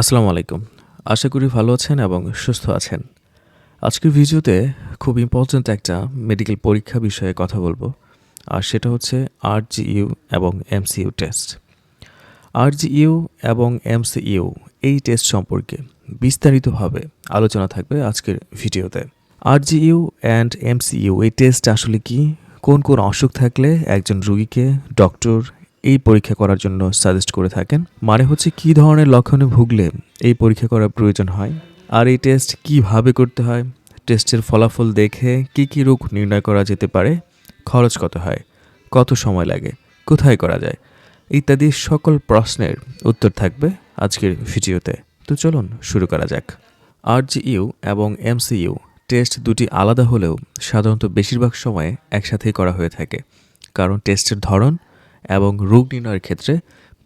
আসসালামু আলাইকুম। আশা করি ভালো আছেন এবং সুস্থ আছেন। আজকের ভিডিওতে খুব ইম্পর্ট্যান্ট একটা মেডিকেল পরীক্ষা বিষয়ে কথা বলব, আর সেটা হচ্ছে আরজিইউ এবং এমসিইউ টেস্ট আরজিইউ এবং এমসিইউ এই টেস্ট সম্পর্কে বিস্তারিতভাবে আলোচনা থাকবে আজকের ভিডিওতে। আরজিইউ অ্যান্ড এমসিইউ এই টেস্ট আসলে কি? কোন কোন অসুখ থাকলে একজন রুগীকে ডক্টর এই পরীক্ষা করার জন্য সাজেস্ট করে থাকেন। মানে হচ্ছে কি ধরনের লক্ষণে ভুগলে এই পরীক্ষা করার প্রয়োজন হয়? আর এই টেস্ট কীভাবে করতে হয়? টেস্টের ফলাফল দেখে কি কি রোগ নির্ণয় করা যেতে পারে? খরচ কত হয়? কত সময় লাগে? কোথায় করা যায়? ইত্যাদি সকল প্রশ্নের উত্তর থাকবে আজকের ভিডিওতে। তো চলুন শুরু করা যাক। আরজিইউ এবং এমসিইউ টেস্ট দুটি আলাদা হলেও সাধারণত বেশিরভাগ সময়ে একসাথেই করা হয়ে থাকে। কারণ টেস্টের ধরন এবং রোগ নির্ণয়ের ক্ষেত্রে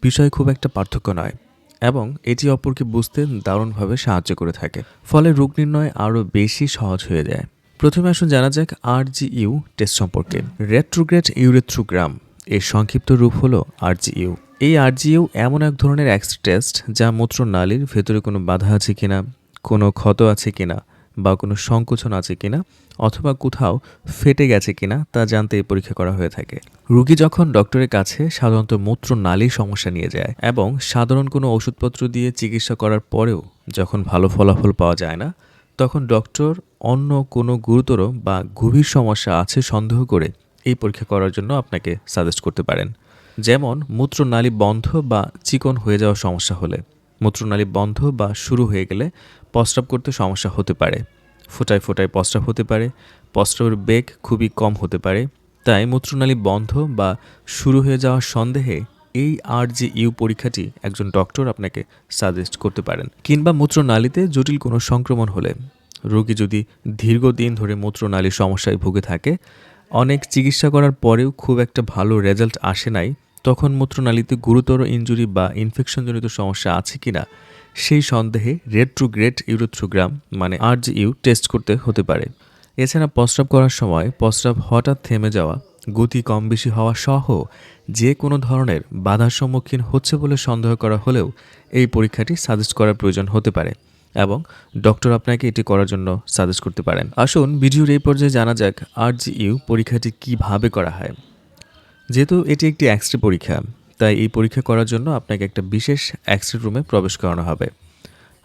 বিষয় খুব একটা পার্থক্য নয় এবং এটি অপরকে বুঝতে দারুণভাবে সাহায্য করে থাকে। ফলে রোগ নির্ণয় আরও বেশি সহজ হয়ে যায়। প্রথমে আসুন জানা যাক আরজিইউ টেস্ট সম্পর্কে। রেট্রোগ্রেড ইউরেথ্রোগ্রাম এর সংক্ষিপ্ত রূপ হলো আরজিইউ। এই আরজিইউ এমন এক ধরনের এক্স টেস্ট যা মূত্রনালীর ভেতরে কোনো বাধা আছে কিনা, কোনো ক্ষত আছে কিনা বা কোনো সংকোচন আছে কিনা অথবা কোথাও ফেটে গেছে কিনা তা জানতে এই পরীক্ষা করা হয়ে থাকে। রুগী যখন ডক্টরের কাছে সাধারণত মূত্র মূত্রনালীর সমস্যা নিয়ে যায় এবং সাধারণ কোনো ওষুধপত্র দিয়ে চিকিৎসা করার পরেও যখন ভালো ফলাফল পাওয়া যায় না, তখন ডক্টর অন্য কোনো গুরুতর বা গভীর সমস্যা আছে সন্দেহ করে এই পরীক্ষা করার জন্য আপনাকে সাজেস্ট করতে পারেন। যেমন মূত্রনালী বন্ধ বা চিকন হয়ে যাওয়ার সমস্যা হলে। মূত্রনালী বন্ধ বা শুরু হয়ে গেলে প্রস্রাব করতে সমস্যা হতে পারে। ফোটায় ফোটায় প্রস্রাব হতে পারে। প্রস্রাবের বেগ খুবই কম হতে পারে। তাই মূত্রনালী বন্ধ বা শুরু হয়ে যাওয়ার সন্দেহে এই আর যে ইউ পরীক্ষাটি একজন ডক্টর আপনাকে সাজেস্ট করতে পারেন। কিংবা মূত্রনালীতে জটিল কোনো সংক্রমণ হলে। রোগী যদি দীর্ঘদিন ধরে মূত্রনালীর সমস্যায় ভুগে থাকে, অনেক চিকিৎসা করার পরেও খুব একটা ভালো রেজাল্ট আসে নাই, তখন মূত্রনালীতে গুরুতর ইনজুরি বা ইনফেকশনজনিত সমস্যা আছে কিনা সেই সন্দেহে রেট্রোগ্রেড ইউরোথ্রোগ্রাম মানে আরজিইউ টেস্ট করতে হতে পারে। এছাড়া প্রস্রাব করার সময় প্রস্রাব হঠাৎ থেমে যাওয়া, গতি কম বেশি হওয়া সহ যে কোনো ধরনের বাধার সম্মুখীন হচ্ছে বলে সন্দেহ করা হলেও এই পরীক্ষাটি সাজেস্ট করার প্রয়োজন হতে পারে এবং ডক্টর আপনাকে এটি করার জন্য সাজেস্ট করতে পারেন। আসুন ভিডিওর এই পর্যায়ে জানা যাক আরজিইউ পরীক্ষাটি কীভাবে করা হয়। যেহেতু এটি একটি এক্স পরীক্ষা তাই এই পরীক্ষা করার জন্য আপনাকে একটা বিশেষ এক্স রুমে প্রবেশ করানো হবে।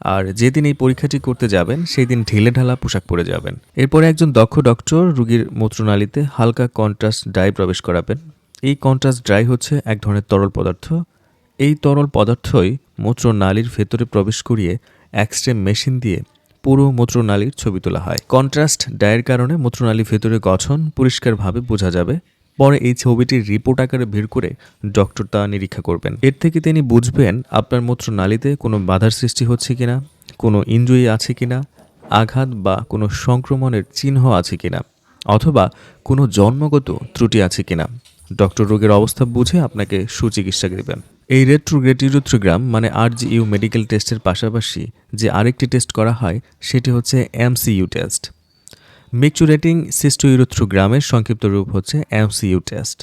আর যেদিন এই পরীক্ষাটি করতে যাবেন সেই দিন ঢিলে ঢালা পোশাক পরে যাবেন। এরপরে একজন দক্ষ ডক্টর রুগীর মূত্রনালীতে হালকা কন্ট্রাস্ট ড্রাই প্রবেশ করাবেন। এই কন্ট্রাস্ট ড্রাই হচ্ছে এক ধরনের তরল পদার্থ। এই তরল পদার্থই মূত্রনালীর ভেতরে প্রবেশ করিয়ে এক্সরে মেশিন দিয়ে পুরো মূত্রনালীর ছবি তোলা হয়। কন্ট্রাস্ট ডায়ের কারণে মূত্রনালীর ভেতরে গঠন পরিষ্কারভাবে বোঝা যাবে। পরে এই ছবিটির রিপোর্ট আকারে বের করে ডক্টর তা নিরীক্ষা করবেন। এর থেকে তিনি বুঝবেন আপনার মূত্রনালীতে কোনো বাধার সৃষ্টি হচ্ছে কিনা, কোনো ইনজুরি আছে কিনা, আঘাত বা কোনো সংক্রমণের চিহ্ন আছে কিনা, অথবা কোনো জন্মগত ত্রুটি আছে কিনা। ডক্টর রোগের অবস্থা বুঝে আপনাকে সুচিকিৎসা দেবেন। এই রেট্রোগ্রেড ইউরোথ্রোগ্রাম মানে আরজিইউ মেডিকেল টেস্টের পাশাপাশি যে আরেকটি টেস্ট করা হয়, সেটি হচ্ছে এমসিইউ টেস্ট। মিকচুরেটিং সিস্টোইরোথ্রোগ্রামের সংক্ষিপ্ত রূপ হচ্ছে এমসিইউ টেস্ট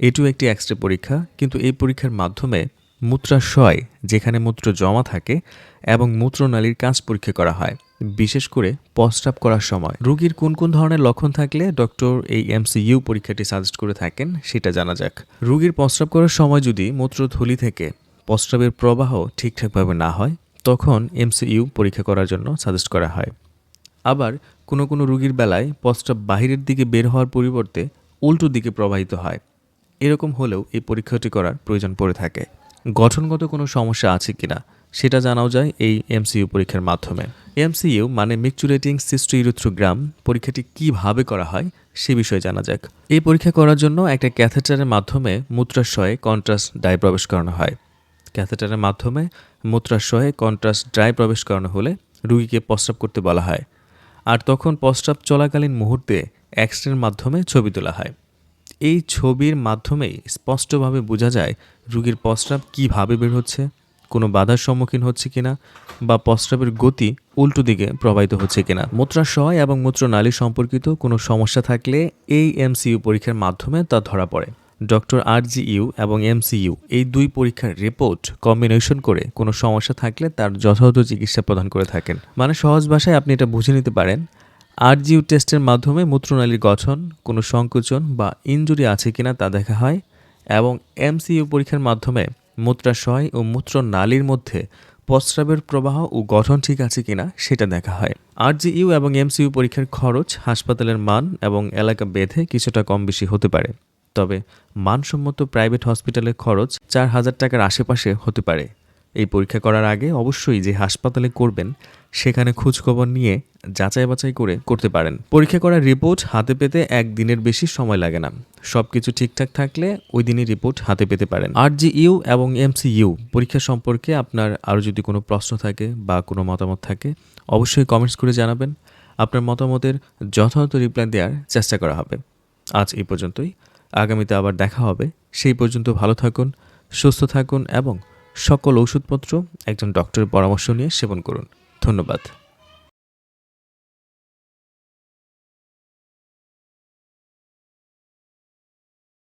এটিও একটি এক্স পরীক্ষা, কিন্তু এই পরীক্ষার মাধ্যমে মূত্রাশয়, যেখানে মূত্র জমা থাকে এবং মূত্রনালীর কাজ পরীক্ষা করা হয়, বিশেষ করে প্রস্রাব করার সময়। রোগীর কোন কোন ধরনের লক্ষণ থাকলে ডক্টর এই এমসিইউ পরীক্ষাটি সাজেস্ট করে থাকেন সেটা জানা যাক। রোগীর প্রস্রাব করার সময় যদি মূত্রথলি থেকে প্রস্রাবের প্রবাহ ঠিকঠাকভাবে না হয়, তখন এমসিইউ পরীক্ষা করার জন্য সাজেস্ট করা হয়। আবার কোনো কোনো রোগীর বেলায় প্রস্রাব বাহিরের দিকে বের হওয়ার পরিবর্তে উল্টো দিকে প্রবাহিত হয়। এরকম হলেও এই পরীক্ষাটি করার প্রয়োজন পড়ে থাকে। গঠনগত কোনো সমস্যা আছে কিনা, সেটা জানাও যায় এই এমসিইউ পরীক্ষার মাধ্যমে। এমসিইউ মানে মিকচুরেটিং সিস্টোইরোথ্রোগ্রাম, পরীক্ষাটি কীভাবে করা হয় সে বিষয়ে জানা যাক। এই পরীক্ষা করার জন্য একটা ক্যাথেটারের মাধ্যমে মূত্রাশয়ে কন্ট্রাস্ট ডাই প্রবেশ করানো হয়। ক্যাথেটারের মাধ্যমে মূত্রাশয়ে কন্ট্রাস্ট ড্রাই প্রবেশ করানো হলে রুগীকে প্রস্রাব করতে বলা হয়। আর তখন প্রস্রাব চলাকালীন মুহূর্তে এক্সরের মাধ্যমে ছবি তোলা হয়। এই ছবির মাধ্যমেই স্পষ্টভাবে বোঝা যায় রুগীর প্রস্রাব কীভাবে বের হচ্ছে, কোনো বাধার সম্মুখীন হচ্ছে কিনা, বা প্রস্রাবের গতি উল্টো দিকে প্রবাহিত হচ্ছে কিনা। মূত্রাশয় এবং মূত্রনালী সম্পর্কিত কোনো সমস্যা থাকলে এই এমসিইউ পরীক্ষার মাধ্যমে তা ধরা পড়ে। ডক্টর আরজিইউ এবং এমসিইউ। এই দুই পরীক্ষার রিপোর্ট কম্বিনেশন করে কোনো সমস্যা থাকলে তার যথাযথ চিকিৎসা প্রদান করে থাকেন। মানে সহজ ভাষায় আপনি এটা বুঝে নিতে পারেন, আরজিইউ টেস্টের মাধ্যমে মূত্রনালীর গঠন, কোনো সংকোচন বা ইনজুরি আছে কিনা তা দেখা হয় এবং এমসিইউ পরীক্ষার মাধ্যমে মূত্রাশয় ও মূত্রনালীর মধ্যে প্রস্রাবের প্রবাহ ও গঠন ঠিক আছে কিনা সেটা দেখা হয়। আরজিইউ এবং এমসিইউ পরীক্ষার খরচ, হাসপাতালের মান এবং এলাকা বেঁধে কিছুটা কম বেশি হতে পারে। তবে মানসম্মত প্রাইভেট হসপিটালের খরচ চার হাজার টাকার আশেপাশে হতে পারে। এই পরীক্ষা করার আগে অবশ্যই যে হাসপাতালে করবেন, সেখানে খোঁজখবর নিয়ে যাচাই বাছাই করে করতে পারেন। পরীক্ষা করার রিপোর্ট হাতে পেতে একদিনের বেশি সময় লাগে না। সব কিছু ঠিকঠাক থাকলে ওই দিনই রিপোর্ট হাতে পেতে পারেন। আর জি ইউ এবং এমসিইউ, পরীক্ষা সম্পর্কে আপনার আরও যদি কোনো প্রশ্ন থাকে বা কোনো মতামত থাকে, অবশ্যই কমেন্টস করে জানাবেন। আপনার মতামতের যথাযথ রিপ্লাই দেওয়ার চেষ্টা করা হবে। আজ এই পর্যন্তই। আগামীতে আবার দেখা হবে। সেই পর্যন্ত ভালো থাকুন, সুস্থ থাকুন এবং সকল ওষুধপত্র একজন ডক্টরের পরামর্শ নিয়ে সেবন করুন। ধন্যবাদ।